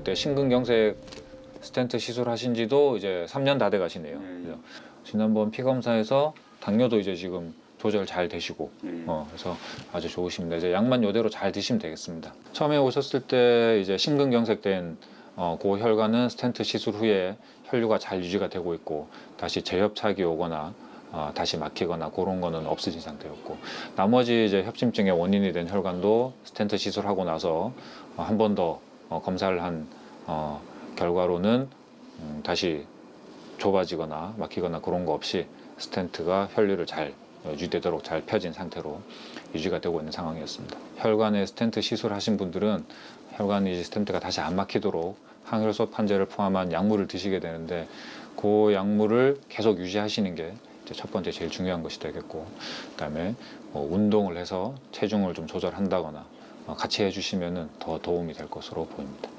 그때 심근경색 스텐트 시술하신 지도 이제 3년 다 돼 가시네요. 음. 그래서 지난번 피 검사에서 당뇨도 이제 지금 조절 잘 되시고 음. 어, 그래서 아주 좋으십니다. 이제 약만 요대로 잘 드시면 되겠습니다. 처음에 오셨을 때 이제 심근경색된 어, 고혈관은 스텐트 시술 후에 혈류가 잘 유지가 되고 있고 다시 재협착이 오거나 어, 다시 막히거나 그런 거는 없어진 상태였고 나머지 이제 협심증의 원인이 된 혈관도 스텐트 시술하고 나서 어, 한번 더 검사를 한 어, 결과로는 음, 다시 좁아지거나 막히거나 그런 거 없이 스텐트가 혈류를 잘 어, 유지되도록 잘 펴진 상태로 유지가 되고 있는 상황이었습니다. 혈관에 스텐트 시술하신 분들은 혈관이 스텐트가 다시 안 막히도록 항혈소 판제를 포함한 약물을 드시게 되는데 그 약물을 계속 유지하시는 게 첫 번째 제일 중요한 것이 되겠고 그다음에 뭐 운동을 해서 체중을 좀 조절한다거나 어, 같이 해주시면은 더 도움이 될 것으로 보입니다.